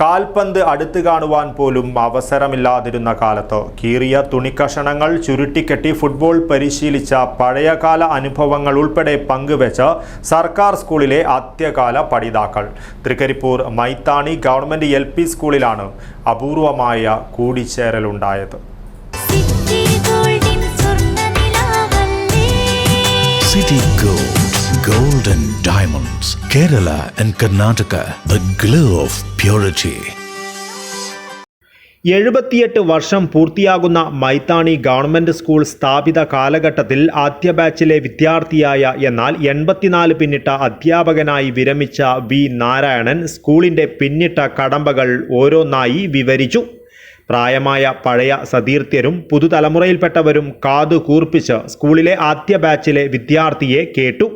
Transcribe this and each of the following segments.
കാൽപന്ത് അടുത്ത് കാണുവാൻ പോലും അവസരമില്ലാതിരുന്ന കാലത്ത് കീറിയ തുണിക്കഷണങ്ങൾ ചുരുട്ടിക്കെട്ടി ഫുട്ബോൾ പരിശീലിച്ച പഴയകാല അനുഭവങ്ങൾ ഉൾപ്പെടെ പങ്കുവെച്ച് സർക്കാർ സ്കൂളിലെ ആദ്യകാല പഠിതാക്കൾ. Thrikkaripur Maithani government L P സ്കൂളിലാണ് അപൂർവമായ കൂടിച്ചേരലുണ്ടായത്. City Gold, Gold and Diamonds, Kerala and Karnataka, the glow of purity. എഴുപത്തിയെട്ട് വർഷം പൂർത്തിയാകുന്ന മൈത്താണി ഗവൺമെന്റ് സ്കൂൾ സ്ഥാപിത കാലഘട്ടത്തിൽ ആദ്യ ബാച്ചിലെ വിദ്യാർത്ഥിയായ എന്നാൽ എൺപത്തിനാല് പിന്നിട്ട അധ്യാപകനായി വിരമിച്ച വി നാരായണൻ സ്കൂളിന്റെ പിന്നിട്ട കടമ്പകൾ ഓരോന്നായി വിവരിച്ചു പ്രായമായ പഴയ സതീർത്ഥ്യരും പുതുതലമുറയിൽപ്പെട്ടവരും കാതു കൂർപ്പിച്ച് സ്കൂളിലെ ആദ്യ ബാച്ചിലെ വിദ്യാർത്ഥിയെ കേട്ടു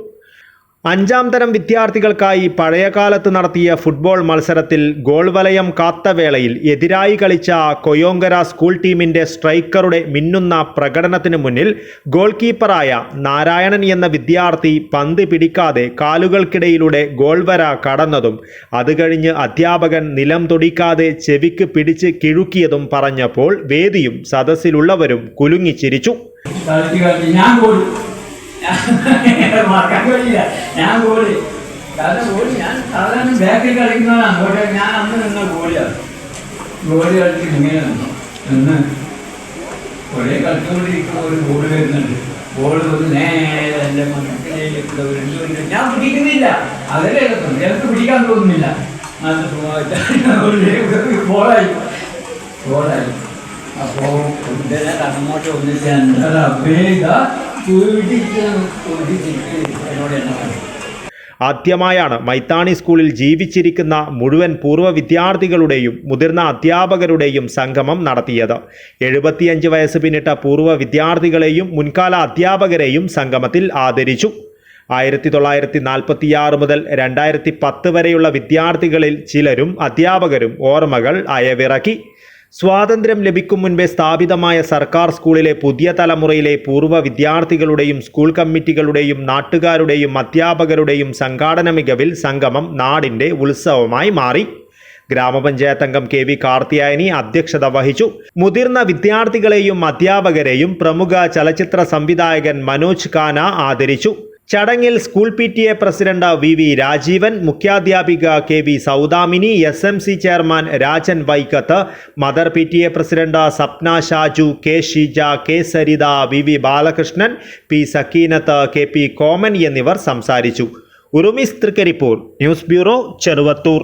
അഞ്ചാം തരം വിദ്യാർത്ഥികൾക്കായി പഴയകാലത്ത് നടത്തിയ ഫുട്ബോൾ മത്സരത്തിൽ ഗോൾ വലയം കാത്ത വേളയിൽ എതിരായി കളിച്ച കൊയോങ്കര സ്കൂൾ ടീമിന്റെ സ്ട്രൈക്കറുടെ മിന്നുന്ന പ്രകടനത്തിനു മുന്നിൽ ഗോൾ കീപ്പറായ നാരായണൻ എന്ന വിദ്യാർത്ഥി പന്ത് പിടിക്കാതെ കാലുകൾക്കിടയിലൂടെ ഗോൾ വര കടന്നതും അത് കഴിഞ്ഞ് അധ്യാപകൻ നിലം തൊടിക്കാതെ ചെവിക്ക് പിടിച്ച് കിഴുക്കിയതും പറഞ്ഞപ്പോൾ വേദിയും സദസ്സിലുള്ളവരും കുലുങ്ങിച്ചിരിച്ചു മറക്കാൻ കഴിയില്ല ഞാൻ ഗോളി. കാരണം ഗോളി ഞാൻ സാധാരണ ബാക്കിൽ കളിക്കുന്നതാണ് പക്ഷേ ഞാൻ അന്ന് നിന്ന ഗോളിയാണ് ഗോളി കളിച്ച് ഇങ്ങനെ നിന്നു. നിന്ന് ഒരേ കളിച്ചുകൊണ്ടിരിക്കുന്ന ഒരു ഗോൾ വരുന്നുണ്ട്. ഗോൾ വന്ന് നേരെ ഞാൻ പിടിക്കുന്നില്ല. അതല്ലേ എളുപ്പം എനിക്ക് പിടിക്കാൻ തോന്നുന്നില്ല. നല്ല സുഖമായിട്ട് ബോളായി ബോളായി അപ്പോ ഇതിനെ കണ്ണോട്ട് ഒന്നിച്ച് എന്താ പേടിച്ച് ആദ്യമായാണ് മൈത്താണി സ്കൂളിൽ ജീവിച്ചിരിക്കുന്ന മുഴുവൻ പൂർവ വിദ്യാർത്ഥികളുടെയും മുതിർന്ന അധ്യാപകരുടെയും സംഗമം നടത്തിയത്. എഴുപത്തിയഞ്ച് വയസ്സ് പിന്നിട്ട പൂർവ വിദ്യാർത്ഥികളെയും മുൻകാല അധ്യാപകരെയും സംഗമത്തിൽ ആദരിച്ചു. ആയിരത്തി തൊള്ളായിരത്തി നാൽപ്പത്തിയാറ് മുതൽ രണ്ടായിരത്തി പത്ത് വരെയുള്ള വിദ്യാർത്ഥികളിൽ ചിലരും അധ്യാപകരും ഓർമ്മകൾ അയവിറക്കി. സ്വാതന്ത്ര്യം ലഭിക്കും മുൻപേ സ്ഥാപിതമായ സർക്കാർ സ്കൂളിലെ പുതിയ തലമുറയിലെ പൂർവ വിദ്യാർത്ഥികളുടെയും സ്കൂൾ കമ്മിറ്റികളുടെയും നാട്ടുകാരുടെയും അധ്യാപകരുടെയും സംഘാടന മികവിൽ സംഗമം നാടിന്റെ ഉത്സവമായി മാറി. ഗ്രാമപഞ്ചായത്ത് അംഗം കെ വി കാർത്തിയായനി അധ്യക്ഷത വഹിച്ചു. മുതിർന്ന വിദ്യാർത്ഥികളെയും അധ്യാപകരെയും പ്രമുഖ ചലച്ചിത്ര സംവിധായകൻ മനോജ് കാന ആദരിച്ചു. ചടങ്ങിൽ school P T A president V V Rajeevan മുഖ്യാധ്യാപിക K V Saudamini S M C chairman Rajan Vaikkath mother P T A president Sapna Shaju K Sheeja K Saritha V V Balakrishnan P Sakkeenath K P Koman എന്നിവർ സംസാരിച്ചു. Urumis Thrikkaripur news bureau Cheruvathur.